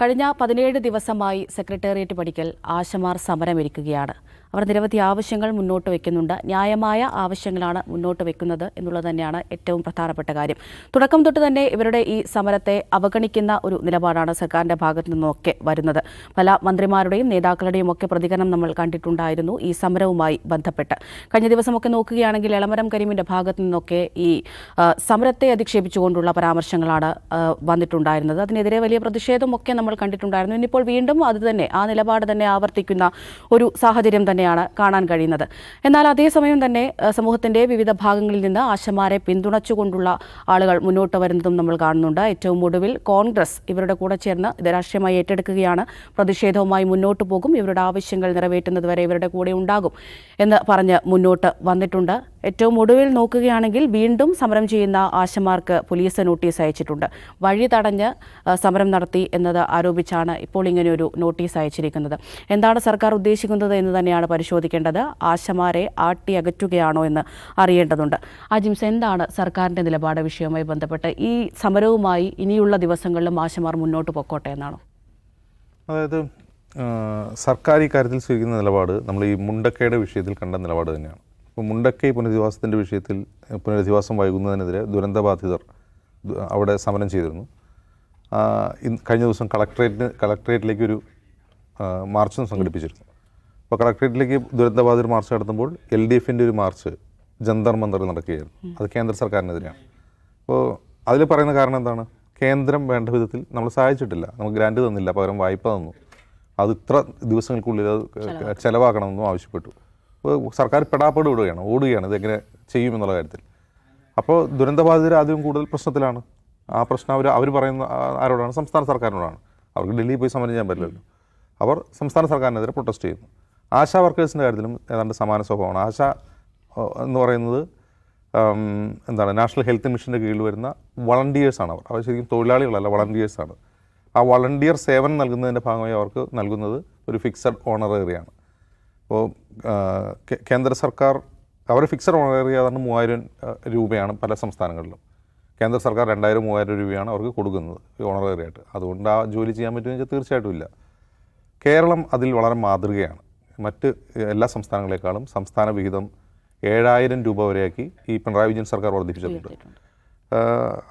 കഴിഞ്ഞ പതിനേഴ് ദിവസമായി സെക്രട്ടേറിയറ്റ് പടിക്കൽ ആശമാർ സമരമിരിക്കുകയാണ്. അവർ നിരവധി ആവശ്യങ്ങൾ മുന്നോട്ട് വയ്ക്കുന്നുണ്ട് ന്യായമായ ആവശ്യങ്ങളാണ് മുന്നോട്ട് വെക്കുന്നത് എന്നുള്ളത് തന്നെയാണ് ഏറ്റവും പ്രധാനപ്പെട്ട കാര്യം. തുടക്കം തൊട്ട് തന്നെ ഇവരുടെ ഈ സമരത്തെ അവഗണിക്കുന്ന ഒരു നിലപാടാണ് സർക്കാരിന്റെ ഭാഗത്തു നിന്നൊക്കെ വരുന്നത്. പല മന്ത്രിമാരുടെയും നേതാക്കളുടെയും ഒക്കെ പ്രതികരണം നമ്മൾ കണ്ടിട്ടുണ്ടായിരുന്നു ഈ സമരവുമായി ബന്ധപ്പെട്ട്. കഴിഞ്ഞ ദിവസമൊക്കെ നോക്കുകയാണെങ്കിൽ എളമരം കരീമിന്റെ ഭാഗത്തു നിന്നൊക്കെ ഈ സമരത്തെ അധിക്ഷേപിച്ചുകൊണ്ടുള്ള പരാമർശങ്ങളാണ് വന്നിട്ടുണ്ടായിരുന്നത്. അതിനെതിരെ വലിയ പ്രതിഷേധമൊക്കെ നമ്മൾ കണ്ടിട്ടുണ്ടായിരുന്നു. ഇനിയിപ്പോൾ വീണ്ടും അത് തന്നെ ആ നിലപാട് തന്നെ ആവർത്തിക്കുന്ന ഒരു സാഹചര്യം തന്നെയാണ് കാണാൻ കഴിയുന്നത്. എന്നാൽ അതേസമയം തന്നെ സമൂഹത്തിന്റെ വിവിധ ഭാഗങ്ങളിൽ നിന്ന് ആശമാരെ പിന്തുണച്ചുകൊണ്ടുള്ള ആളുകൾ മുന്നോട്ട് വരുന്നതും നമ്മൾ കാണുന്നുണ്ട്. ഏറ്റവും ഒടുവിൽ കോൺഗ്രസ് ഇവരുടെ കൂടെ ചേർന്ന് ഇത് രാഷ്ട്രീയമായി ഏറ്റെടുക്കുകയാണ്. പ്രതിഷേധവുമായി മുന്നോട്ട് പോകും. ഇവരുടെ ആവശ്യങ്ങൾ നിറവേറ്റുന്നതുവരെ ഇവരുടെ കൂടെ ഉണ്ടാകും എന്ന് പറഞ്ഞ് മുന്നോട്ട് വന്നിട്ടുണ്ട്. ഏറ്റവും ഒടുവിൽ നോക്കുകയാണെങ്കിൽ വീണ്ടും സമരം ചെയ്യുന്ന ആശമാർക്ക് പോലീസ് നോട്ടീസ് അയച്ചിട്ടുണ്ട്. വഴി തടഞ്ഞ് സമരം നടത്തി എന്നത് ആരോപിച്ചാണ് ഇപ്പോൾ ഇങ്ങനെ ഒരു നോട്ടീസ് അയച്ചിരിക്കുന്നത്. എന്താണ് സർക്കാർ ഉദ്ദേശിക്കുന്നത് എന്ന് തന്നെയാണ് പരിശോധിക്കേണ്ടത്. ആശമാരെ ആട്ടി അകറ്റുകയാണോ എന്ന് അറിയേണ്ടതുണ്ട്. അജിംസ് എന്താണ് സർക്കാരിന്റെ നിലപാട് വിഷയവുമായി ബന്ധപ്പെട്ട് ഈ സമരവുമായി ഇനിയുള്ള ദിവസങ്ങളിലും ആശമാർ മുന്നോട്ട് പൊക്കോട്ടെ എന്നാണോ? അതായത് സർക്കാർ ഈ കാര്യത്തിൽ സ്വീകരിക്കുന്ന നിലപാട് നമ്മൾ ഈ മുണ്ടക്കയുടെ വിഷയത്തിൽ കണ്ട നിലപാട് തന്നെയാണ്. മുണ്ടക്കൈ പുനരധിവാസത്തിന്റെ വിഷയത്തിൽ പുനരധിവാസം വൈകുന്നതിനെതിരെ ദുരന്തബാധിതർ അവിടെ സമരം ചെയ്തിരുന്നു. കഴിഞ്ഞ ദിവസം കളക്ട്രേറ്റിന് കളക്ട്രേറ്റിലേക്ക് ഒരു മാർച്ചും സംഘടിപ്പിച്ചിരുന്നു. അപ്പോൾ കളക്ട്രേറ്റിലേക്ക് ദുരന്തബാധിതർ മാർച്ച് നടത്തുമ്പോൾ എൽ ഡി എഫിന്റെ ഒരു മാർച്ച് ജന്തർ മന്ദറിൽ നടക്കുകയായിരുന്നു. അത് കേന്ദ്ര സർക്കാരിനെതിരെയാണ്. അപ്പോൾ അതിൽ പറയുന്ന കാരണം എന്താണ്? കേന്ദ്രം വേണ്ട വിധത്തിൽ നമ്മൾ സഹായിച്ചിട്ടില്ല. നമുക്ക് ഗ്രാൻഡ് തന്നില്ല. പകരം വായ്പ തന്നു. അത് ഇത്ര ദിവസങ്ങൾക്കുള്ളിൽ അത് ചിലവാക്കണമെന്നും ആവശ്യപ്പെട്ടു. സർക്കാർ പെടാപ്പെട് വിടുകയാണ് ഓടുകയാണ് ഇതെങ്ങനെ ചെയ്യുമെന്നുള്ള കാര്യത്തിൽ. അപ്പോൾ ദുരന്തബാധിതർ ആദ്യം കൂടുതൽ പ്രശ്നത്തിലാണ്. ആ പ്രശ്നം അവർ അവർ പറയുന്ന ആരോടാണ്? സംസ്ഥാന സർക്കാരിനോടാണ്. അവർക്ക് ഡൽഹിയിൽ പോയി സമരം ചെയ്യാൻ പറ്റില്ലല്ലോ. അവർ സംസ്ഥാന സർക്കാരിനെതിരെ പ്രൊട്ടസ്റ്റ് ചെയ്യുന്നു. ആശാ വർക്കേഴ്സിന്റെ കാര്യത്തിലും ഏതാണ്ട് സമാന സ്വഭാവമാണ്. ആശ എന്ന് പറയുന്നത് എന്താണ് നാഷണൽ ഹെൽത്ത് മിഷന്റെ കീഴിൽ വരുന്ന വളണ്ടിയേഴ്സാണ് അവർ. അവർ ശരിക്കും തൊഴിലാളികളല്ല വളണ്ടിയേഴ്സാണ് ആ വളണ്ടിയർ സേവനം നൽകുന്നതിന്റെ ഭാഗമായി അവർക്ക് നൽകുന്നത് ഒരു ഫിക്സഡ് ഓണറേറിയാണ്. അപ്പോൾ കേന്ദ്ര സർക്കാർ അവർ ഫിക്സഡ് ഓണറേറിയ ഏതാണ്ട് മൂവായിരം രൂപയാണ് പല സംസ്ഥാനങ്ങളിലും. കേന്ദ്ര സർക്കാർ രണ്ടായിരം മൂവായിരം രൂപയാണ് അവർക്ക് കൊടുക്കുന്നത് ഈ ഓണറേറിയായിട്ട്. അതുകൊണ്ട് ആ ജോലി ചെയ്യാൻ പറ്റുമെന്ന് വെച്ചാൽ തീർച്ചയായിട്ടും ഇല്ല. കേരളം അതിൽ വളരെ മാതൃകയാണ്. മറ്റ് എല്ലാ സംസ്ഥാനങ്ങളെക്കാളും സംസ്ഥാന വിഹിതം ഏഴായിരം രൂപ വരെയാക്കി ഈ പിണറായി വിജയൻ സർക്കാർ വർദ്ധിപ്പിച്ചിട്ടുണ്ട്.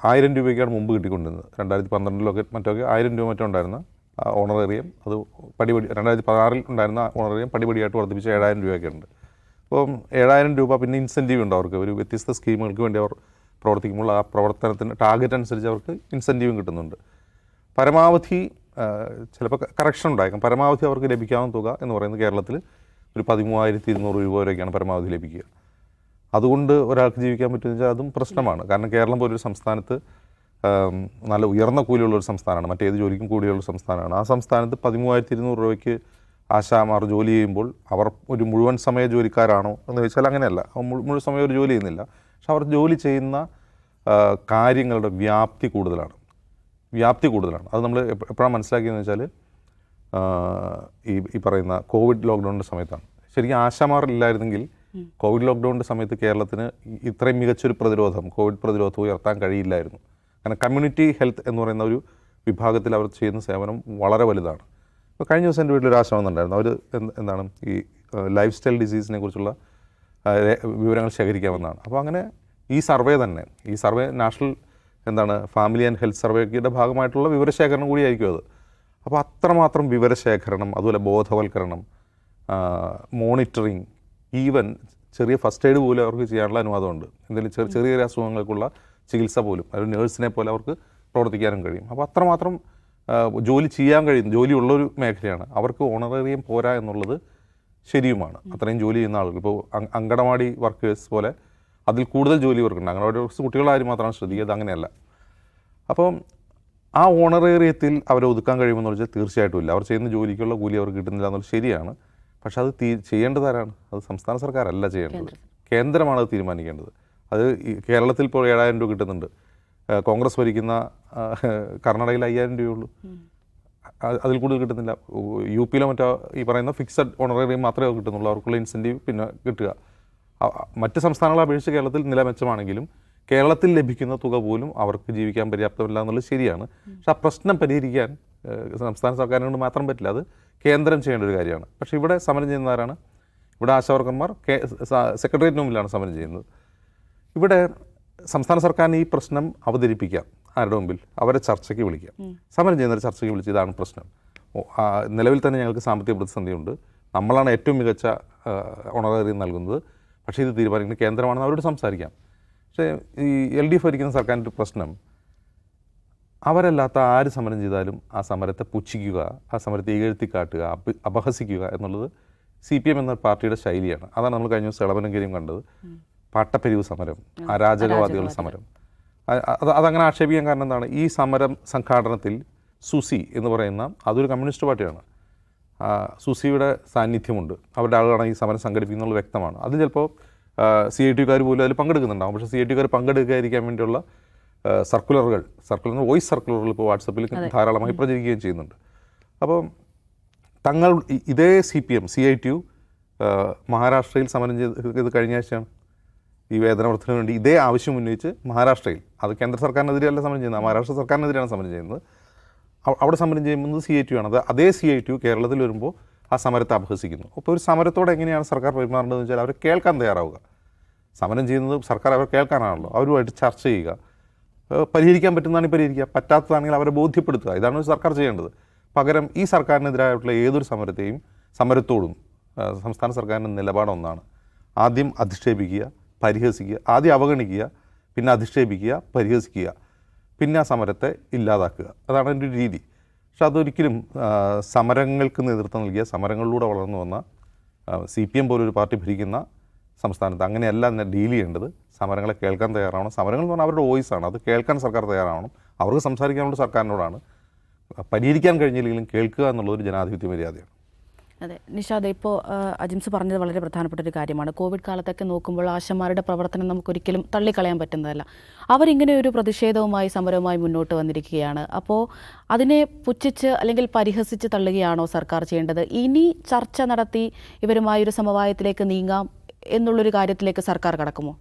ആയിരം രൂപയ്ക്കാണ് മുമ്പ് കിട്ടിക്കൊണ്ടിരുന്നത്. രണ്ടായിരത്തി പന്ത്രണ്ടിലൊക്കെ മറ്റൊക്കെ ആയിരം രൂപ മറ്റോ ഉണ്ടായിരുന്ന ഓണറേറിയം അത് പടിപടി രണ്ടായിരത്തി പതിനാറിൽ ഉണ്ടായിരുന്ന ഓണറേറിയം പടിപടിയായിട്ട് വർദ്ധിപ്പിച്ച് ഏഴായിരം രൂപയൊക്കെ ഉണ്ട് അപ്പം ഏഴായിരം രൂപ പിന്നെ ഇൻസെന്റീവ് ഉണ്ട് അവർക്ക്. ഒരു വ്യത്യസ്ത സ്കീമുകൾക്ക് വേണ്ടി അവർ പ്രവർത്തിക്കുമ്പോൾ ആ പ്രവർത്തനത്തിന് ടാർഗറ്റ് അനുസരിച്ച് അവർക്ക് ഇൻസെന്റീവും കിട്ടുന്നുണ്ട്. പരമാവധി ചിലപ്പോൾ കറക്ഷൻ ഉണ്ടായേക്കാം. പരമാവധി അവർക്ക് ലഭിക്കാവുന്ന തുക എന്ന് പറയുന്നത് കേരളത്തിൽ ഒരു പതിമൂവായിരത്തി ഇരുന്നൂറ് രൂപ വരെയൊക്കെയാണ് പരമാവധി ലഭിക്കുക. അതുകൊണ്ട് ഒരാൾക്ക് ജീവിക്കാൻ പറ്റുമെന്ന് വെച്ചാൽ അതും പ്രശ്നമാണ്. കാരണം കേരളം പോലൊരു സംസ്ഥാനത്ത് നല്ല ഉയർന്ന കൂലിയുള്ള ഒരു സംസ്ഥാനമാണ്. മറ്റേത് ജോലിക്കും കൂടിയുള്ള സംസ്ഥാനമാണ്. ആ സംസ്ഥാനത്ത് പതിമൂവായിരത്തി ഇരുന്നൂറ് രൂപയ്ക്ക് ആശാമാർ ജോലി ചെയ്യുമ്പോൾ അവർ ഒരു മുഴുവൻ സമയ ജോലിക്കാരാണോ എന്ന് ചോദിച്ചാൽ അങ്ങനെയല്ല. അവർ മുഴുവൻ സമയം ഒരു ജോലി ചെയ്യുന്നില്ല. പക്ഷെ അവർ ജോലി ചെയ്യുന്ന കാര്യങ്ങളുടെ വ്യാപ്തി കൂടുതലാണ്. വ്യാപ്തി കൂടുതലാണ്. അത് നമ്മൾ എപ്പോഴാണ് മനസ്സിലാക്കിയെന്ന് വെച്ചാൽ ഈ ഈ പറയുന്ന കോവിഡ് ലോക്ക്ഡൗണിന്റെ സമയത്താണ്. ശരിക്കും ആശാമാർ ഇല്ലായിരുന്നെങ്കിൽ കോവിഡ് ലോക്ക്ഡൗണിന്റെ സമയത്ത് കേരളത്തിന് ഇത്രയും മികച്ചൊരു പ്രതിരോധം കോവിഡ് പ്രതിരോധം ഉയർത്താൻ കഴിയില്ലായിരുന്നു. കാരണം കമ്മ്യൂണിറ്റി ഹെൽത്ത് എന്ന് പറയുന്ന ഒരു വിഭാഗത്തിൽ അവർ ചെയ്യുന്ന സേവനം വളരെ വലുതാണ്. ഇപ്പോൾ കഴിഞ്ഞ ദിവസം എന്റെ വീട്ടിലൊരു ആശ്രമം ഉണ്ടായിരുന്നു അവർ എന്താണ് ഈ ലൈഫ് സ്റ്റൈൽ ഡിസീസിനെ കുറിച്ചുള്ള വിവരങ്ങൾ ശേഖരിക്കാമെന്നാണ് അപ്പോൾ അങ്ങനെ ഈ സർവേ തന്നെ ഈ സർവേ നാഷണൽ എന്താണ് ഫാമിലി ആൻഡ് ഹെൽത്ത് സർവേയുടെ ഭാഗമായിട്ടുള്ള വിവരശേഖരണം കൂടിയായിരിക്കും അത്. അപ്പോൾ അത്രമാത്രം വിവരശേഖരണം അതുപോലെ ബോധവൽക്കരണം മോണിറ്ററിങ് ഈവൻ ചെറിയ ഫസ്റ്റ് എയ്ഡ് പോലും അവർക്ക് ചെയ്യാനുള്ള അനുവാദമുണ്ട്. എന്തെങ്കിലും ചെറിയ ചെറിയ അസുഖങ്ങൾക്കുള്ള ചികിത്സ പോലും ഒരു നേഴ്സിനെ പോലെ അവർക്ക് പ്രവർത്തിക്കാനും കഴിയും. അപ്പോൾ അത്രമാത്രം ജോലി ചെയ്യാൻ കഴിയും ജോലിയുള്ളൊരു മേഖലയാണ്. അവർക്ക് ഓണറേറിയം പോരാ എന്നുള്ളത് ശരിയുമാണ്. അത്രയും ജോലി ചെയ്യുന്ന ആളുകൾ. ഇപ്പോൾ അങ്- അങ്കണവാടി വർക്കേഴ്സ് പോലെ അതിൽ കൂടുതൽ ജോലി വർക്കുണ്ട് അങ്കണവാടി വർക്കേഴ്സ് കുട്ടികളാരും മാത്രമാണ് ശ്രദ്ധിക്കുക അത് അങ്ങനെയല്ല. അപ്പം ആ ഓണറേറിയത്തിൽ അവരെ ഒതുക്കാൻ കഴിയുമെന്ന് വെച്ചാൽ തീർച്ചയായിട്ടും ഇല്ല. അവർ ചെയ്യുന്ന ജോലിക്കുള്ള കൂലി അവർക്ക് കിട്ടുന്നില്ല എന്നുള്ളത് ശരിയാണ്. പക്ഷെ അത് തീ ചെയ്യേണ്ടത് ആരാണ്? അത് സംസ്ഥാന സർക്കാരല്ല ചെയ്യേണ്ടത്. കേന്ദ്രമാണ് അത് തീരുമാനിക്കേണ്ടത്. അത് കേരളത്തിൽ ഇപ്പോൾ ഏഴായിരം രൂപ കിട്ടുന്നുണ്ട്. കോൺഗ്രസ് ഭരിക്കുന്ന കർണാടകയിൽ അയ്യായിരം രൂപയുള്ളൂ. അതിൽ കൂടുതൽ കിട്ടുന്നില്ല. യു പിയിലോ മറ്റോ ഈ പറയുന്ന ഫിക്സഡ് ഓണറേറിയം മാത്രമേ കിട്ടുന്നുള്ളൂ. അവർക്കുള്ള ഇൻസെന്റീവ് പിന്നെ കിട്ടുക. മറ്റ് സംസ്ഥാനങ്ങളെ അപേക്ഷിച്ച് കേരളത്തിൽ നില മെച്ചമാണെങ്കിലും കേരളത്തിൽ ലഭിക്കുന്ന തുക പോലും അവർക്ക് ജീവിക്കാൻ പര്യാപ്തമല്ല എന്നുള്ളത് ശരിയാണ്. പക്ഷെ ആ പ്രശ്നം പരിഹരിക്കാൻ സംസ്ഥാന സർക്കാരിനോട് മാത്രം പറ്റില്ല. അത് കേന്ദ്രം ചെയ്യേണ്ട ഒരു കാര്യമാണ്. പക്ഷേ ഇവിടെ സമരം ചെയ്യുന്നവരാണ്. ഇവിടെ ആശാവർക്കന്മാർ സെക്രട്ടേറിയറ്റിന് മുമ്പിലാണ് സമരം ചെയ്യുന്നത്. ഇവിടെ സംസ്ഥാന സർക്കാരിന് ഈ പ്രശ്നം അവതരിപ്പിക്കാം. ആരുടെ മുമ്പിൽ? അവരെ ചർച്ചയ്ക്ക് വിളിക്കാം. സമരം ചെയ്യുന്നവരെ ചർച്ചയ്ക്ക് വിളിച്ച് ഇതാണ് പ്രശ്നം. നിലവിൽ തന്നെ ഞങ്ങൾക്ക് സാമ്പത്തിക പ്രതിസന്ധിയുണ്ട്. നമ്മളാണ് ഏറ്റവും മികച്ച ഓണറേറിയം നൽകുന്നത്. പക്ഷേ ഇത് തീരുമാനിക്കുന്ന കേന്ദ്രമാണെന്ന് അവരോട് സംസാരിക്കാം. പക്ഷേ ഈ എൽ ഡി എഫ് ഭരിക്കുന്ന സർക്കാരിന്റെ പ്രശ്നം അവരല്ലാത്ത ആര് സമരം ചെയ്താലും ആ സമരത്തെ പുച്ഛിക്കുക ആ സമരത്തെ ഇകഴ്ത്തി കാട്ടുക അപ- അപഹസിക്കുക എന്നുള്ളത് സി പി എം എന്ന പാർട്ടിയുടെ ശൈലിയാണ്. അതാണ് നമ്മൾ കഴിഞ്ഞ ദിവസം ഇളവനഗിരിയും കണ്ടത്. പാട്ടപ്പിരിവ് സമരം അരാജകവാദികളുടെ സമരം. അത് അതങ്ങനെ ആക്ഷേപിക്കാൻ കാരണം എന്താണ്? ഈ സമരം സംഘാടനത്തിൽ സുസി എന്ന് പറയുന്ന അതൊരു കമ്മ്യൂണിസ്റ്റ് പാർട്ടിയാണ്. സുസിയുടെ സാന്നിധ്യമുണ്ട്. അവരുടെ ആളുകളാണ് ഈ സമരം സംഘടിപ്പിക്കുന്നുള്ള വ്യക്തമാണ്. അത് ചിലപ്പോൾ സി ഐ ടിക്കാർ പോലും അതിൽ പങ്കെടുക്കുന്നുണ്ടാവും. പക്ഷേ സി ഐ ടിക്കാർ പങ്കെടുക്കാതിരിക്കാൻ വേണ്ടിയുള്ള സർക്കുലറുകൾ സർക്കുലർ വോയിസ് സർക്കുലറുകൾ ഇപ്പോൾ വാട്സപ്പിൽ ധാരാളമായി പ്രചരിക്കുകയും ചെയ്യുന്നുണ്ട്. അപ്പോൾ തങ്ങൾ ഇതേ C P M C I T U മഹാരാഷ്ട്രയിൽ സമരം ചെയ്ത് ഇത് കഴിഞ്ഞ ആഴ്ചയാണ്. ഈ വേതന വർധനവിന് വേണ്ടി ഇതേ ആവശ്യം ഉന്നയിച്ച് മഹാരാഷ്ട്രയിൽ അത് കേന്ദ്ര സർക്കാരിനെതിരെയല്ല സമരം ചെയ്യുന്നത് മഹാരാഷ്ട്ര സർക്കാരിനെതിരെയാണ് സമരം ചെയ്യുന്നത്. അവ- അവിടെ സമരം ചെയ്യുന്നത് സി ഐ ടി ആണ് അത് അതേ സി ഐ ടി കേരളത്തിൽ വരുമ്പോൾ ആ സമരത്തെ അപഹസിക്കുന്നു. അപ്പോൾ ഒരു സമരത്തോടെ എങ്ങനെയാണ് സർക്കാർ പെരുമാറേണ്ടതെന്ന് വെച്ചാൽ അവർ കേൾക്കാൻ തയ്യാറാവുക. സമരം ചെയ്യുന്നത് സർക്കാർ അവർ കേൾക്കാനാണല്ലോ. അവരുമായിട്ട് ചർച്ച ചെയ്യുക. പരിഹരിക്കാൻ പറ്റുന്നതാണെങ്കിൽ പരിഹരിക്കുക. പറ്റാത്തതാണെങ്കിൽ അവരെ ബോധ്യപ്പെടുത്തുക. ഇതാണ് സർക്കാർ ചെയ്യേണ്ടത്. പകരം ഈ സർക്കാരിനെതിരായിട്ടുള്ള ഏതൊരു സമരത്തെയും സമരത്തോടും സംസ്ഥാന സർക്കാരിന്റെ നിലപാടൊന്നാണ്. ആദ്യം അധിക്ഷേപിക്കുക. പരിഹസിക്കുക ആദ്യം അവഗണിക്കുക പിന്നെ അധിക്ഷേപിക്കുക പരിഹസിക്കുക പിന്നെ ആ സമരത്തെ ഇല്ലാതാക്കുക. അതാണ് എന്റെ ഒരു രീതി. പക്ഷെ അതൊരിക്കലും സമരങ്ങൾക്ക് നേതൃത്വം നൽകിയ സമരങ്ങളിലൂടെ വളർന്നു വന്ന സി പി എം പോലൊരു പാർട്ടി ഭരിക്കുന്ന സംസ്ഥാനത്ത് അങ്ങനെയല്ല എന്നെ ഡീൽ ചെയ്യേണ്ടത്. സമരങ്ങളെ കേൾക്കാൻ തയ്യാറാവണം. സമരങ്ങൾ എന്ന് പറഞ്ഞാൽ അവരുടെ വോയിസ് ആണ് അത് കേൾക്കാൻ സർക്കാർ തയ്യാറാവണം. അവർക്ക് സംസാരിക്കാനുള്ള സർക്കാരിനോടാണ്. പരിഹരിക്കാൻ കഴിഞ്ഞില്ലെങ്കിലും കേൾക്കുക എന്നുള്ളത് ഒരു ജനാധിപത്യ മര്യാദയാണ്. അതെ. നിഷാദ് ഇപ്പോൾ അജിംസ് പറഞ്ഞത് വളരെ പ്രധാനപ്പെട്ട ഒരു കാര്യമാണ്. കോവിഡ് കാലത്തൊക്കെ നോക്കുമ്പോൾ ആശമാരുടെ പ്രവർത്തനം നമുക്കൊരിക്കലും തള്ളിക്കളയാൻ പറ്റുന്നതല്ല. അവരിങ്ങനെ ഒരു പ്രതിഷേധവുമായി സമരവുമായി മുന്നോട്ട് വന്നിരിക്കുകയാണ്. അപ്പോൾ അതിനെ പുച്ഛിച്ച് അല്ലെങ്കിൽ പരിഹസിച്ച് തള്ളുകയാണോ സർക്കാർ ചെയ്യേണ്ടത്? ഇനി ചർച്ച നടത്തി ഇവരുമായി ഒരു സമവായത്തിലേക്ക് നീങ്ങാം എന്നുള്ളൊരു കാര്യത്തിലേക്ക് സർക്കാർ കടക്കുമോ?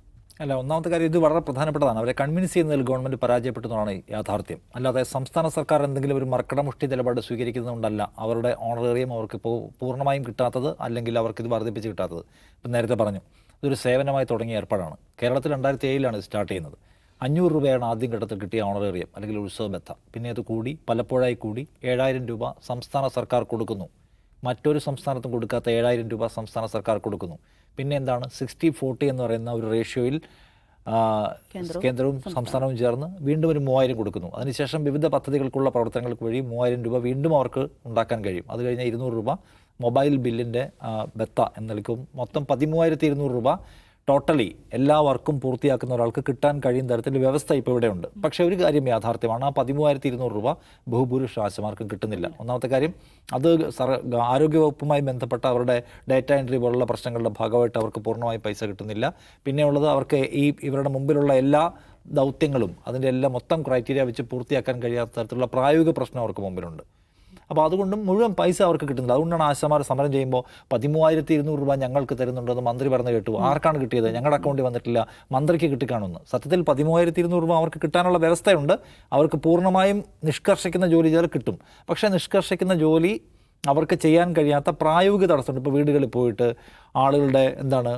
അല്ല ഒന്നാമത്തെ കാര്യം ഇത് വളരെ പ്രധാനപ്പെട്ടതാണ്. അവരെ കൺവിൻസ് ചെയ്യുന്നതിൽ ഗവൺമെന്റ് പരാജയപ്പെട്ടതാണ് യാഥാർത്ഥ്യം. അല്ലാതെ സംസ്ഥാന സർക്കാർ എന്തെങ്കിലും ഒരു മർക്കടമുഷ്ടി നിലപാട് സ്വീകരിക്കുന്നതുകൊണ്ടല്ല അവരുടെ ഓണറേറിയം അവർക്ക് ഇപ്പോൾ പൂർണമായും കിട്ടാത്തത് അല്ലെങ്കിൽ അവർക്ക് ഇത് വർദ്ധിപ്പിച്ച് കിട്ടാത്തത്. ഇപ്പം നേരത്തെ പറഞ്ഞു ഇതൊരു സേവനമായി തുടങ്ങിയ ഏർപ്പാടാണ്. കേരളത്തിൽ രണ്ടായിരത്തി ഏഴിലാണ് സ്റ്റാർട്ട് ചെയ്യുന്നത്. അഞ്ഞൂറ് രൂപയാണ് ആദ്യം ഘട്ടത്തിൽ കിട്ടിയ ഓണറേറിയം അല്ലെങ്കിൽ ഉത്സവ ബത്ത പിന്നെ അത് കൂടി പലപ്പോഴായി കൂടി ഏഴായിരം രൂപ സംസ്ഥാന സർക്കാർ കൊടുക്കുന്നു. മറ്റൊരു സംസ്ഥാനത്തും കൊടുക്കാത്ത ഏഴായിരം രൂപ സംസ്ഥാന സർക്കാർ കൊടുക്കുന്നു. പിന്നെ എന്താണ് സിക്സ്റ്റി ഫോർട്ടി എന്ന് പറയുന്ന ഒരു റേഷ്യോയിൽ കേന്ദ്രവും സംസ്ഥാനവും. ചേർന്ന് വീണ്ടും ഒരു മൂവായിരം കൊടുക്കുന്നു. അതിനുശേഷം വിവിധ പദ്ധതികൾക്കുള്ള പ്രവർത്തനങ്ങൾക്ക് വഴി മൂവായിരം രൂപ വീണ്ടും അവർക്ക് ഉണ്ടാക്കാൻ കഴിയും. അത് കഴിഞ്ഞാൽ ഇരുന്നൂറ് രൂപ മൊബൈൽ ബില്ലിന്റെ ബത്ത എന്ന് മൊത്തം പതിമൂവായിരത്തി ഇരുന്നൂറ് രൂപ ടോട്ടലി എല്ലാ വർക്കും പൂർത്തിയാക്കുന്ന ഒരാൾക്ക് കിട്ടാൻ കഴിയുന്ന തരത്തിൽ വ്യവസ്ഥ ഇപ്പോൾ ഇവിടെയുണ്ട്. പക്ഷേ ഒരു കാര്യം യാഥാർത്ഥ്യമാണ്. ആ പതിമൂവായിരത്തി ഇരുന്നൂറ് രൂപ ബഹുഭൂരിപക്ഷ ആശമാർക്കും കിട്ടുന്നില്ല. ഒന്നാമത്തെ കാര്യം അത് സർ ആരോഗ്യവകുപ്പുമായി ബന്ധപ്പെട്ട അവരുടെ ഡേറ്റ എൻട്രി പോലുള്ള പ്രശ്നങ്ങളുടെ ഭാഗമായിട്ട് അവർക്ക് പൂർണമായി പൈസ കിട്ടുന്നില്ല. പിന്നെ ഉള്ളത് അവർക്ക് ഈ ഇവരുടെ മുമ്പിലുള്ള എല്ലാ ദൗത്യങ്ങളും അതിന്റെ എല്ലാം മൊത്തം ക്രൈറ്റീരിയ വെച്ച് പൂർത്തിയാക്കാൻ കഴിയാത്ത തരത്തിലുള്ള പ്രായോഗിക പ്രശ്നം അവർക്ക് മുമ്പിലുണ്ട്. അപ്പോൾ അതുകൊണ്ടും മുഴുവൻ പൈസ അവർക്ക് കിട്ടുന്നില്ല അതുകൊണ്ടാണ് ആശമാർ സമരം ചെയ്യുമ്പോൾ പതിമൂവായിരത്തി ഇരുന്നൂറ് രൂപ ഞങ്ങൾക്ക് തരുന്നുണ്ടെന്ന് മന്ത്രി പറഞ്ഞു കേട്ടു. ആർക്കാണ് കിട്ടിയത്? ഞങ്ങളുടെ അക്കൗണ്ടിൽ വന്നിട്ടില്ല. മന്ത്രിക്ക് കിട്ടിക്കാണുന്നു. സത്യത്തിൽ പതിമൂവായിരത്തി ഇരുന്നൂറ് രൂപ അവർക്ക് കിട്ടാനുള്ള വ്യവസ്ഥയുണ്ട്. അവർക്ക് പൂർണമായും നിഷ്കർഷിക്കുന്ന ജോലി ചെയ്താൽ കിട്ടും. പക്ഷേ നിഷ്കർഷിക്കുന്ന ജോലി അവർക്ക് ചെയ്യാൻ കഴിയാത്ത പ്രായോഗിക തടസ്സമുണ്ട്. ഇപ്പോൾ വീടുകളിൽ പോയിട്ട് ആളുകളുടെ എന്താണ്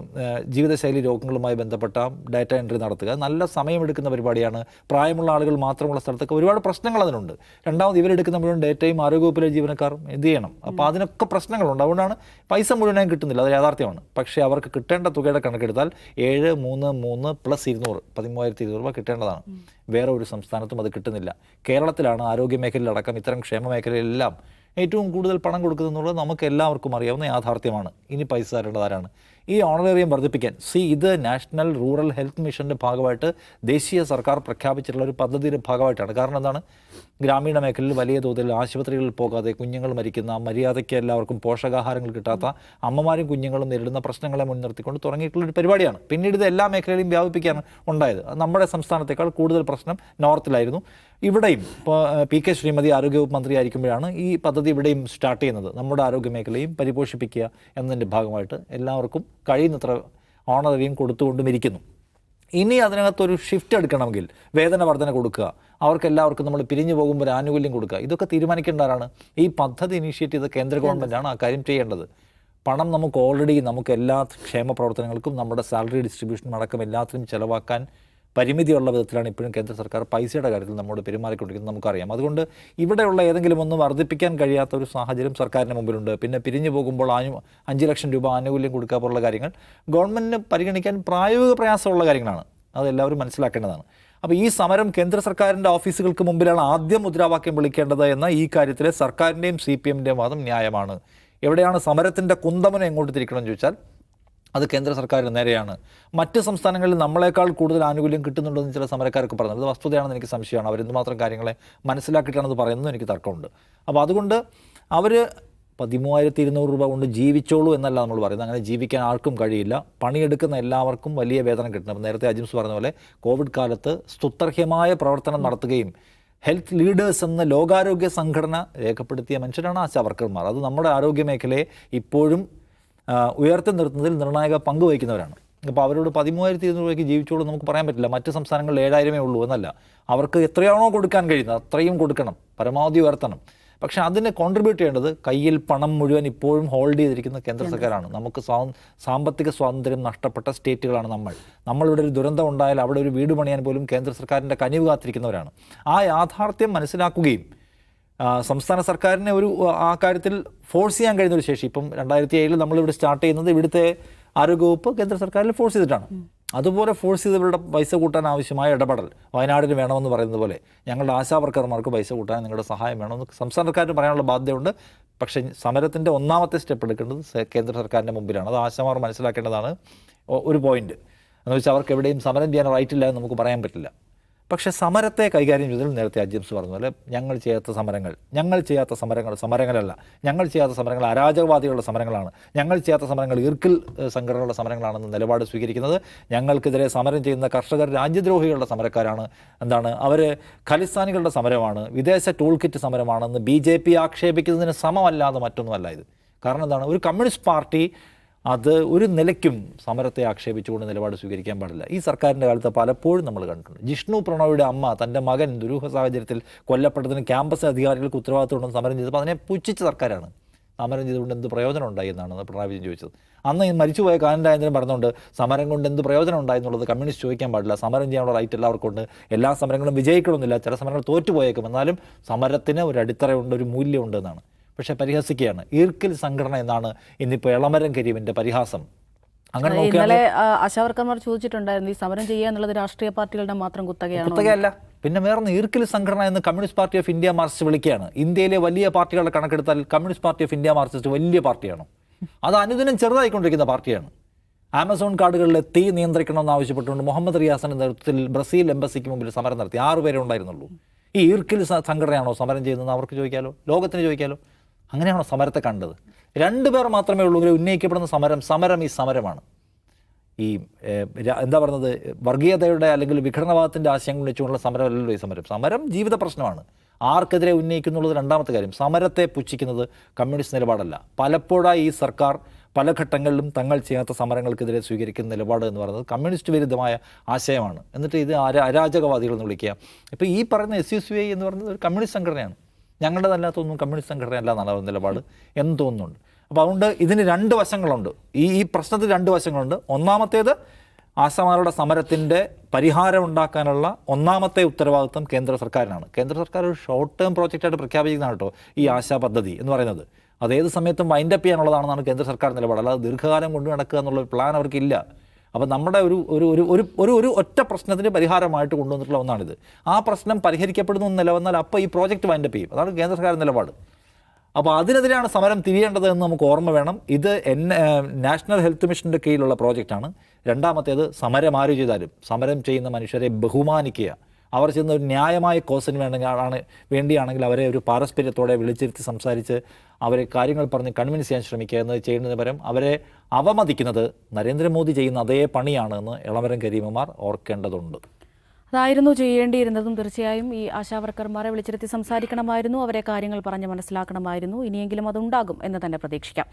ജീവിതശൈലി രോഗങ്ങളുമായി ബന്ധപ്പെട്ട ഡാറ്റ എൻട്രി നടത്തുക. നല്ല സമയമെടുക്കുന്ന പരിപാടിയാണ്. പ്രായമുള്ള ആളുകൾ മാത്രമുള്ള സ്ഥലത്തൊക്കെ ഒരുപാട് പ്രശ്നങ്ങൾ അതിനുണ്ട്. രണ്ടാമത് ഇവരെടുക്കുന്ന മുഴുവൻ ഡേറ്റയും ആരോഗ്യവകുപ്പിലെ ജീവനക്കാരും എന്ത് ചെയ്യണം? അപ്പോൾ അതിനൊക്കെ പ്രശ്നങ്ങളുണ്ട്. അതുകൊണ്ടാണ് പൈസ മുഴുവനായും കിട്ടുന്നില്ല. അത് യാഥാർത്ഥ്യമാണ്. പക്ഷേ അവർക്ക് കിട്ടേണ്ട തുകയുടെ കണക്കെടുത്താൽ ഏഴ് മൂന്ന് മൂന്ന് പ്ലസ് ഇരുന്നൂറ് പതിമൂവായിരത്തി ഇരുന്നൂറ് രൂപ കിട്ടേണ്ടതാണ്. വേറെ ഒരു സംസ്ഥാനത്തും അത് കിട്ടുന്നില്ല. കേരളത്തിലാണ് ആരോഗ്യ മേഖലയിലടക്കം ഇത്തരം ക്ഷേമ മേഖലയിലെല്ലാം ഏറ്റവും കൂടുതൽ പണം കൊടുക്കുന്നത് നമുക്ക് എല്ലാവർക്കും അറിയാവുന്ന യാഥാർത്ഥ്യമാണ്. ഇനി പൈസ തരേണ്ടത് ആരാണ്? ഈ ഓണറേറിയം വർദ്ധിപ്പിക്കാൻ. സി ഇത് നാഷണൽ റൂറൽ ഹെൽത്ത് മിഷന്റെ ഭാഗമായിട്ട് ദേശീയ സർക്കാർ പ്രഖ്യാപിച്ചിട്ടുള്ള ഒരു പദ്ധതിയുടെ ഭാഗമായിട്ടാണ്. കാരണം എന്താണ്? ഗ്രാമീണ മേഖലയിൽ വലിയ തോതിൽ ആശുപത്രികളിൽ പോകാതെ കുഞ്ഞുങ്ങൾ മരിക്കുന്ന മര്യാദയ്ക്ക് എല്ലാവർക്കും പോഷകാഹാരങ്ങൾ കിട്ടാത്ത അമ്മമാരും കുഞ്ഞുങ്ങളും നേരിടുന്ന പ്രശ്നങ്ങളെ മുൻനിർത്തിക്കൊണ്ട് തുടങ്ങിയിട്ടുള്ള ഒരു പരിപാടിയാണ്. പിന്നീട് ഇത് എല്ലാ മേഖലയിലും വ്യാപിപ്പിക്കാൻ ഉണ്ടായത്. നമ്മുടെ സംസ്ഥാനത്തേക്കാൾ കൂടുതൽ പ്രശ്നം നോർത്തിലായിരുന്നു. ഇവിടെയും ഇപ്പോൾ പി കെ ശ്രീമതി ആരോഗ്യവകുപ്പ് മന്ത്രിയായിരിക്കുമ്പോഴാണ് ഈ പദ്ധതി ഇവിടെയും സ്റ്റാർട്ട് ചെയ്യുന്നത്. നമ്മുടെ ആരോഗ്യ മേഖലയും പരിപോഷിപ്പിക്കുക എന്നതിന്റെ ഭാഗമായിട്ട് എല്ലാവർക്കും കഴിയുന്നത്ര ഓണറേറിയം കൊടുത്തുകൊണ്ടും ഇരിക്കുന്നു. ഇനി അതിനകത്തൊരു ഷിഫ്റ്റ് എടുക്കണമെങ്കിൽ വേതന വർധന കൊടുക്കുക. അവർക്കെല്ലാവർക്കും നമ്മൾ പിരിഞ്ഞു പോകുമ്പോൾ ആനുകൂല്യം കൊടുക്കുക. ഇതൊക്കെ തീരുമാനിക്കേണ്ടതാണ് ഈ പദ്ധതി ഇനീഷ്യേറ്റ് ചെയ്ത കേന്ദ്ര ഗവൺമെന്റാണ് ആ കാര്യം ചെയ്യേണ്ടത്. പണം നമുക്ക് ഓൾറെഡി നമുക്ക് എല്ലാ ക്ഷേമ പ്രവർത്തനങ്ങൾക്കും നമ്മുടെ സാലറി ഡിസ്ട്രിബ്യൂഷൻ അടക്കം എല്ലാത്തിനും ചിലവാക്കാൻ പരിമിതിയുള്ള വിധത്തിലാണ് ഇപ്പോഴും കേന്ദ്ര സർക്കാർ പൈസയുടെ കാര്യത്തിൽ നമ്മോട് പെരുമാറിക്കൊണ്ടിരിക്കുന്നത് നമുക്കറിയാം. അതുകൊണ്ട് ഇവിടെയുള്ള ഏതെങ്കിലും ഒന്ന് വർദ്ധിപ്പിക്കാൻ കഴിയാത്ത ഒരു സാഹചര്യം സർക്കാരിന് മുമ്പിലുണ്ട്. പിന്നെ പിരിഞ്ഞു പോകുമ്പോൾ ആനു അഞ്ച് ലക്ഷം രൂപ ആനുകൂല്യം കൊടുക്കുക പോലുള്ള കാര്യങ്ങൾ ഗവൺമെന്റിന് പരിഗണിക്കാൻ പ്രായോഗിക പ്രയാസമുള്ള കാര്യങ്ങളാണ്. അതെല്ലാവരും മനസ്സിലാക്കേണ്ടതാണ്. അപ്പോൾ ഈ സമരം കേന്ദ്ര സർക്കാരിന്റെ ഓഫീസുകൾക്ക് മുമ്പിലാണ് ആദ്യം മുദ്രാവാക്യം വിളിക്കേണ്ടത് എന്ന ഈ കാര്യത്തിലെ സർക്കാരിന്റെയും സി പി എമ്മിന്റെയും വാദം ന്യായമാണ്. എവിടെയാണ് സമരത്തിന്റെ കുന്തമനം എങ്ങോട്ട് തിരിക്കണമെന്ന് ചോദിച്ചാൽ അത് കേന്ദ്ര സർക്കാരിന് നേരെയാണ്. മറ്റ് സംസ്ഥാനങ്ങളിൽ നമ്മളെക്കാൾ കൂടുതൽ ആനുകൂല്യം കിട്ടുന്നുണ്ടെന്ന് ചില സമരക്കാർക്ക് പറഞ്ഞത് അത് വസ്തുതയാണെന്ന് എനിക്ക് സംശയമാണ്. അവർ എന്തുമാത്രം കാര്യങ്ങളെ മനസ്സിലാക്കിയിട്ടാണെന്ന് പറയുന്നത് എനിക്ക് തർക്കമുണ്ട്. അപ്പോൾ അതുകൊണ്ട് അവർ പതിമൂവായിരത്തി ഇരുന്നൂറ് രൂപ കൊണ്ട് ജീവിച്ചോളൂ എന്നല്ല നമ്മൾ പറയുന്നത്. അങ്ങനെ ജീവിക്കാൻ ആർക്കും കഴിയില്ല. പണിയെടുക്കുന്ന എല്ലാവർക്കും വലിയ വേതനം കിട്ടണം. നേരത്തെ അജിംസ് പറഞ്ഞ പോലെ കോവിഡ് കാലത്ത് സ്തുത്യർഹ്യമായ പ്രവർത്തനം നടത്തുകയും ഹെൽത്ത് ലീഡേഴ്സ് എന്ന ലോകാരോഗ്യ സംഘടന രേഖപ്പെടുത്തിയ മനുഷ്യരാണ് ആശാ വർക്കർമാർ അത് നമ്മുടെ ആരോഗ്യ മേഖലയെ ഇപ്പോഴും ഉയർത്തി നിർത്തുന്നതിൽ നിർണായക പങ്ക് വഹിക്കുന്നവരാണ്. അപ്പോൾ അവരോട് പതിമൂവായിരത്തി ഇരുന്നൂറ് രൂപയ്ക്ക് ജീവിച്ചോളൂ നമുക്ക് പറയാൻ പറ്റില്ല. മറ്റ് സംസ്ഥാനങ്ങളിൽ ഏഴായിരമേ ഉള്ളൂ എന്നല്ല. അവർക്ക് എത്രയാണോ കൊടുക്കാൻ കഴിയുന്നത് അത്രയും കൊടുക്കണം. പരമാവധി ഉയർത്തണം. പക്ഷേ അതിനെ കോൺട്രിബ്യൂട്ട് ചെയ്യേണ്ടത് കയ്യിൽ പണം മുഴുവൻ ഇപ്പോഴും ഹോൾഡ് ചെയ്തിരിക്കുന്ന കേന്ദ്ര സർക്കാരാണ്. നമുക്ക് സ്വാ സാമ്പത്തിക സ്വാതന്ത്ര്യം നഷ്ടപ്പെട്ട സ്റ്റേറ്റുകളാണ് നമ്മൾ. നമ്മളിവിടെ ഒരു ദുരന്തം ഉണ്ടായാൽ അവിടെ ഒരു വീട് പണിയാൻ പോലും കേന്ദ്ര സർക്കാരിന്റെ കനിവ് കാത്തിരിക്കുന്നവരാണ്. ആ യാഥാർത്ഥ്യം മനസ്സിലാക്കുകയും സംസ്ഥാന സർക്കാരിനെ ഒരു ആ കാര്യത്തിൽ ഫോഴ്സ് ചെയ്യാൻ കഴിയുന്ന ഒരു ശേഷി. ഇപ്പം രണ്ടായിരത്തി ഏഴിൽ നമ്മളിവിടെ സ്റ്റാർട്ട് ചെയ്യുന്നത് ഇവിടുത്തെ ആരോഗ്യവകുപ്പ് കേന്ദ്ര സർക്കാരിൽ ഫോഴ്സ് ചെയ്തിട്ടാണ്. അതുപോലെ ഫോഴ്സ് ചെയ്ത് ഇവരുടെ പൈസ കൂട്ടാൻ ആവശ്യമായ ഇടപെടൽ വയനാടിന് വേണമെന്ന് പറയുന്നത് പോലെ ഞങ്ങളുടെ ആശാ വർക്കർമാർക്ക് പൈസ കൂട്ടാൻ നിങ്ങളുടെ സഹായം വേണമെന്ന് സംസ്ഥാന സർക്കാരിന് പറയാനുള്ള ബാധ്യതയുണ്ട്. പക്ഷേ സമരത്തിന്റെ ഒന്നാമത്തെ സ്റ്റെപ്പ് എടുക്കേണ്ടത് കേന്ദ്ര സർക്കാരിന്റെ മുമ്പിലാണ്. അത് ആശാമാർ മനസ്സിലാക്കേണ്ടതാണ്. ഒരു പോയിന്റ് എന്ന് വെച്ചാൽ അവർക്ക് എവിടെയും സമരം ചെയ്യാൻ റൈറ്റ് ഇല്ല എന്ന് നമുക്ക് പറയാൻ പറ്റില്ല. പക്ഷേ സമരത്തെ കൈകാര്യം ചെയ്തതിൽ നേരത്തെ അജിംസ് പറഞ്ഞ പോലെ ഞങ്ങൾ ചെയ്യാത്ത സമരങ്ങൾ ഞങ്ങൾ ചെയ്യാത്ത സമരങ്ങൾ സമരങ്ങളല്ല ഞങ്ങൾ ചെയ്യാത്ത സമരങ്ങൾ അരാജകവാദികളുടെ സമരങ്ങളാണ് ഞങ്ങൾ ചെയ്യാത്ത സമരങ്ങൾ ഈർക്കിൽ സംഘടനകളുടെ സമരങ്ങളാണെന്ന് നിലപാട് സ്വീകരിക്കുന്നത് ഞങ്ങൾക്കെതിരെ സമരം ചെയ്യുന്ന കർഷകർ രാജ്യദ്രോഹികളുടെ സമരക്കാരാണ് എന്താണ് അവർ ഖലിസ്ഥാനികളുടെ സമരമാണ് വിദേശ ടൂൾ കിറ്റ് സമരമാണെന്ന് ബി ജെ പി ആക്ഷേപിക്കുന്നതിന് സമമല്ലാതെ മറ്റൊന്നുമല്ല ഇത്. കാരണം എന്താണ് ഒരു കമ്മ്യൂണിസ്റ്റ് പാർട്ടി അത് ഒരു നിലയ്ക്കും സമരത്തെ ആക്ഷേപിച്ചുകൊണ്ട് നിലപാട് സ്വീകരിക്കാൻ പാടില്ല. ഈ സർക്കാരിന്റെ കാലത്ത് പലപ്പോഴും നമ്മൾ കണ്ടിട്ടുണ്ട്. ജിഷ്ണു പ്രണോയുടെ അമ്മ തന്റെ മകൻ ദുരൂഹ സാഹചര്യത്തിൽ കൊല്ലപ്പെട്ടതിന് ക്യാമ്പസ് അധികാരികൾക്ക് ഉത്തരവാദിത്തമുണ്ടെന്ന് സമരം ചെയ്തപ്പോൾ അതിനെ പുച്ഛിച്ച സർക്കാരാണ്. സമരം ചെയ്തുകൊണ്ട് എന്ത് പ്രയോജനം ഉണ്ടായി എന്നാണ് പിണറായി വിജയൻ ചോദിച്ചത്. അന്ന് മരിച്ചുപോയ കാനന്ദായന്ദ്രൻ പറഞ്ഞുകൊണ്ട് സമരം കൊണ്ട് എന്ത് പ്രയോജനം ഉണ്ടായി എന്നുള്ളത് കമ്മ്യൂണിസ്റ്റ് ചോദിക്കാൻ പാടില്ല. സമരം ചെയ്യാനുള്ള റൈറ്റ് എല്ലാവർക്കും ഉണ്ട്. എല്ലാ സമരങ്ങളും വിജയിക്കണമെന്നില്ല. ചില സമരങ്ങൾ തോറ്റുപോയേക്കും. എന്നാലും സമരത്തിന് ഒരു അടിത്തറയുണ്ട് ഒരു മൂല്യമുണ്ട് എന്നാണ്. പക്ഷേ പരിഹസിക്കുകയാണ്. ഈർക്കിൽ സംഘടന എന്നാണ് ഇന്നിപ്പോൾ ഇളമരം കരീമിന്റെ പരിഹാസം. അങ്ങനെ ഇന്നലെ ആശാവർക്കർമാർ ചോദിച്ചിട്ടുണ്ടായിരുന്നു ഈ സമരം ചെയ്യുക എന്നുള്ളത് രാഷ്ട്രീയ പാർട്ടികളുടെ മാത്രം കുത്തകയാണ്? കുത്തകയല്ല. പിന്നെ വേറെ ഈർക്കിൽ സംഘടന എന്ന് Communist Party of India Marxist വിളിക്കുകയാണ്. ഇന്ത്യയിലെ വലിയ പാർട്ടികളുടെ കണക്കെടുത്താൽ Communist Party of India Marxist വലിയ പാർട്ടിയാണ്. അത് അനുദിനം ചെറുതായിക്കൊണ്ടിരിക്കുന്ന പാർട്ടിയാണ്. ആമസോൺ കാർഡുകളിലെ തീ നിയന്ത്രിക്കണമെന്ന് ആവശ്യപ്പെട്ടുകൊണ്ട് മുഹമ്മദ് റിയാസിന്റെ നേതൃത്വത്തിൽ ബ്രസീൽ എംബസിക്ക് മുമ്പിൽ സമരം നടത്തി. ആറുപേരെ ഉണ്ടായിരുന്നുള്ളൂ. ഈ ഈർക്കിൽ സംഘടനയാണോ സമരം ചെയ്യുന്നത് അവർക്ക് ചോദിക്കാലോ? ലോകത്തിന് ചോദിക്കാലോ? അങ്ങനെയാണോ സമരത്തെ കണ്ടത്? രണ്ടുപേർ മാത്രമേ ഉള്ളൂ ഉന്നയിക്കപ്പെടുന്ന സമരം. സമരം ഈ സമരമാണ്. ഈ എന്താ പറയുന്നത്? വർഗീയതയുടെ അല്ലെങ്കിൽ വിഘടനവാദത്തിന്റെ ആശയങ്ങൾ ഉന്നയിച്ചുകൊണ്ടുള്ള സമരമല്ലല്ലോ ഈ സമരം. സമരം ജീവിത പ്രശ്നമാണ്. ആർക്കെതിരെ ഉന്നയിക്കുന്നുള്ളത് രണ്ടാമത്തെ കാര്യം. സമരത്തെ പുച്ഛിക്കുന്നത് കമ്മ്യൂണിസ്റ്റ് നിലപാടല്ല. പലപ്പോഴായി ഈ സർക്കാർ പല ഘട്ടങ്ങളിലും തങ്ങൾ ചെയ്യാത്ത സമരങ്ങൾക്കെതിരെ സ്വീകരിക്കുന്ന നിലപാട് എന്ന് പറയുന്നത് കമ്മ്യൂണിസ്റ്റ് വിരുദ്ധമായ ആശയമാണ്. എന്നിട്ട് ഇത് അര അരാജകവാദികൾ എന്ന് വിളിക്കുക. ഇപ്പോൾ ഈ പറയുന്ന എസ് യു സി ഐ എന്ന് പറയുന്നത് ഒരു കമ്മ്യൂണിസ്റ്റ് സംഘടനയാണ്. ഞങ്ങളുടേതല്ലാത്തൊന്നും കമ്മ്യൂണിസ്റ്റ് സംഘടനയല്ല അവരുടെ നിലപാട് എന്ന് തോന്നുന്നുണ്ട്. അപ്പോൾ അതുകൊണ്ട് ഇതിന് രണ്ട് വശങ്ങളുണ്ട്. ഈ ഈ പ്രശ്നത്തിന് രണ്ട് വശങ്ങളുണ്ട്. ഒന്നാമത്തേത് ആശമാരുടെ സമരത്തിന്റെ പരിഹാരം ഉണ്ടാക്കാനുള്ള ഒന്നാമത്തെ ഉത്തരവാദിത്വം കേന്ദ്ര സർക്കാരിനാണ്. കേന്ദ്ര സർക്കാർ ഒരു ഷോർട്ട് ടേം പ്രോജക്റ്റായിട്ട് പ്രഖ്യാപിക്കുന്നതാണ് കേട്ടോ ഈ ആശാ പദ്ധതി എന്ന് പറയുന്നത്. അത് ഏത് സമയത്തും വൈൻഡപ്പ് ചെയ്യാനുള്ളതാണെന്നാണ് കേന്ദ്ര സർക്കാർ നിലപാട്. അല്ലാതെ ദീർഘകാലം കൊണ്ടു നടക്കുക എന്നുള്ള പ്ലാൻ അവർക്കില്ല അപ്പോൾ നമ്മുടെ ഒരു ഒരു ഒരു ഒരു ഒരു ഒരു ഒറ്റ പ്രശ്നത്തിന് പരിഹാരമായിട്ട് കൊണ്ടുവന്നിട്ടുള്ള ഒന്നാണിത്. ആ പ്രശ്നം പരിഹരിക്കപ്പെടുന്നു എന്ന് നിലവന്നാൽ അപ്പോൾ ഈ പ്രോജക്റ്റ് വൈൻഡപ്പ് ചെയ്യും. അതാണ് കേന്ദ്ര സർക്കാർ നിലപാട്. അപ്പോൾ അതിനെതിരെയാണ് സമരം തിരിയേണ്ടത് എന്ന് നമുക്ക് ഓർമ്മ വേണം. ഇത് എൻ നാഷണൽ ഹെൽത്ത് മിഷന്റെ കീഴിലുള്ള പ്രോജക്റ്റാണ് രണ്ടാമത്തേത് സമരം ആര് ചെയ്താലും സമരം ചെയ്യുന്ന മനുഷ്യരെ ബഹുമാനിക്കുക. അവർ ചെയ്യുന്ന ഒരു ന്യായമായ കോസിന് വേണമെങ്കിൽ വേണ്ടിയാണെങ്കിൽ അവരെ ഒരു പാരസ്പര്യത്തോടെ വിളിച്ചിരുത്തി സംസാരിച്ച് അവരെ കാര്യങ്ങൾ പറഞ്ഞ് കൺവിൻസ് ചെയ്യാൻ ശ്രമിക്കുക എന്നത് ചെയ്യുന്നതിന് പകരം അവരെ അവമതിക്കുന്നത് നരേന്ദ്രമോദി ചെയ്യുന്ന അതേ പണിയാണ് എന്ന് ഇളമരം കരീമമാർ ഓർക്കേണ്ടതുണ്ട്. അതായിരുന്നു ചെയ്യേണ്ടിയിരുന്നതും തീർച്ചയായും ഈ ആശാവർക്കർമാരെ വിളിച്ചിരുത്തി സംസാരിക്കണമായിരുന്നു അവരെ കാര്യങ്ങൾ പറഞ്ഞ് മനസ്സിലാക്കണമായിരുന്നു. ഇനിയെങ്കിലും അതുണ്ടാകും എന്ന് തന്നെ പ്രതീക്ഷിക്കാം.